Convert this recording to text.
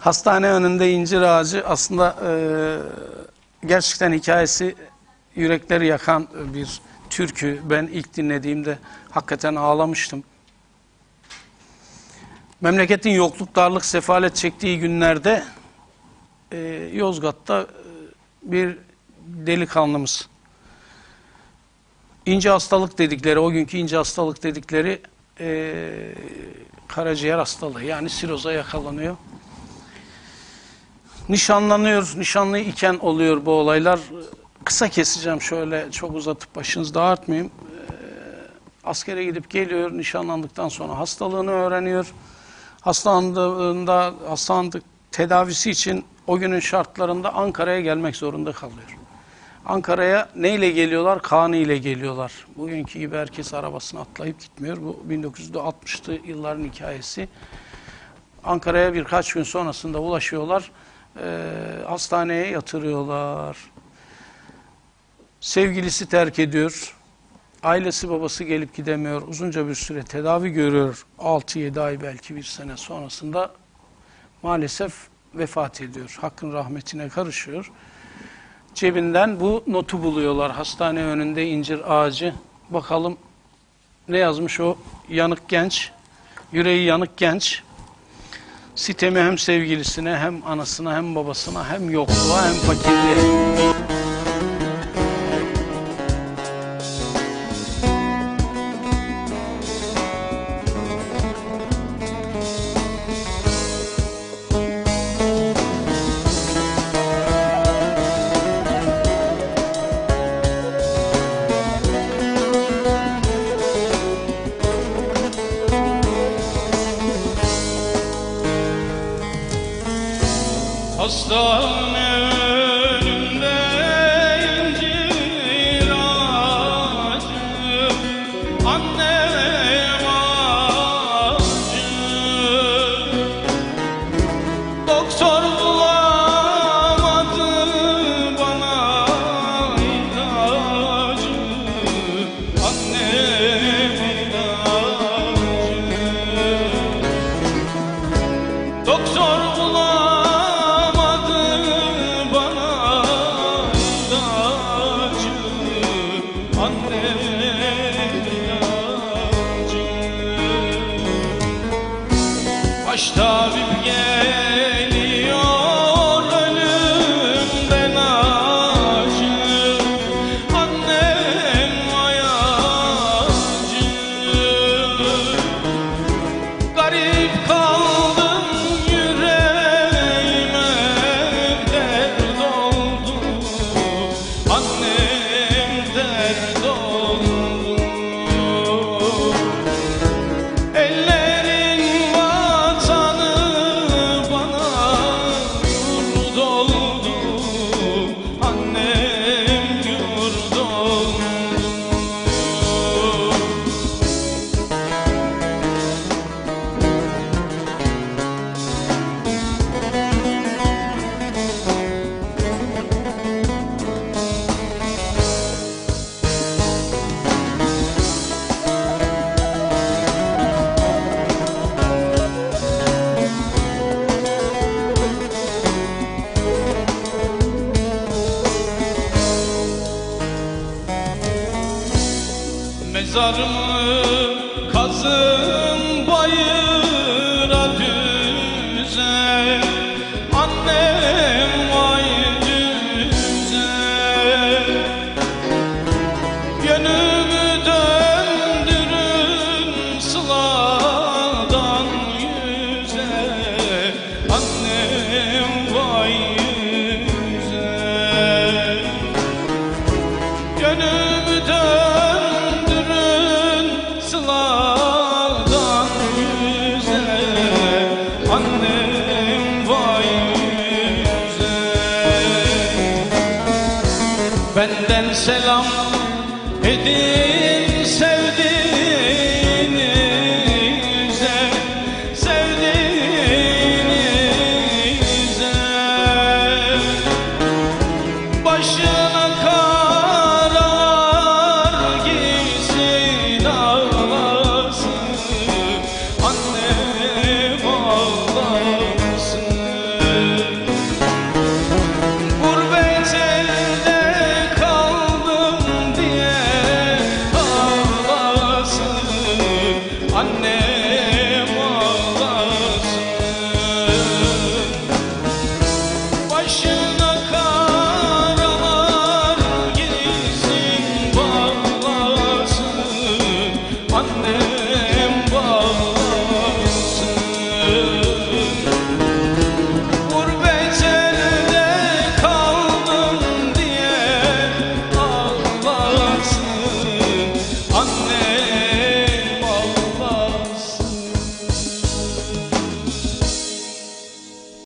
Hastane önünde incir ağacı aslında e, gerçekten hikayesi yürekleri yakan bir türkü. Ben ilk dinlediğimde hakikaten ağlamıştım. Memleketin yokluk, darlık, sefalet çektiği günlerde e, Yozgat'ta e, bir delikanlımız ince hastalık dedikleri, o günkü ince hastalık dedikleri e, karaciğer hastalığı yani siroza yakalanıyor. Nişanlanıyor, nişanlı iken oluyor bu olaylar. Kısa keseceğim şöyle çok uzatıp başınızı dağıtmayayım. Ee, askere gidip geliyor, nişanlandıktan sonra hastalığını öğreniyor. Hastalandığında, hastalandık tedavisi için o günün şartlarında Ankara'ya gelmek zorunda kalıyor. Ankara'ya neyle geliyorlar? Kanı ile geliyorlar. Bugünkü gibi herkes arabasına atlayıp gitmiyor. Bu 1960'lı yılların hikayesi. Ankara'ya birkaç gün sonrasında ulaşıyorlar. Ee, hastaneye yatırıyorlar. Sevgilisi terk ediyor. Ailesi babası gelip gidemiyor. Uzunca bir süre tedavi görüyor. 6-7 ay belki bir sene sonrasında maalesef vefat ediyor. Hakkın rahmetine karışıyor. Cebinden bu notu buluyorlar. Hastane önünde incir ağacı. Bakalım ne yazmış o yanık genç. Yüreği yanık genç. Sitemi hem sevgilisine hem anasına hem babasına hem yokluğa hem fakirliğe. Hastane estava está vivendo. Mezarımı kazın Benden selam edin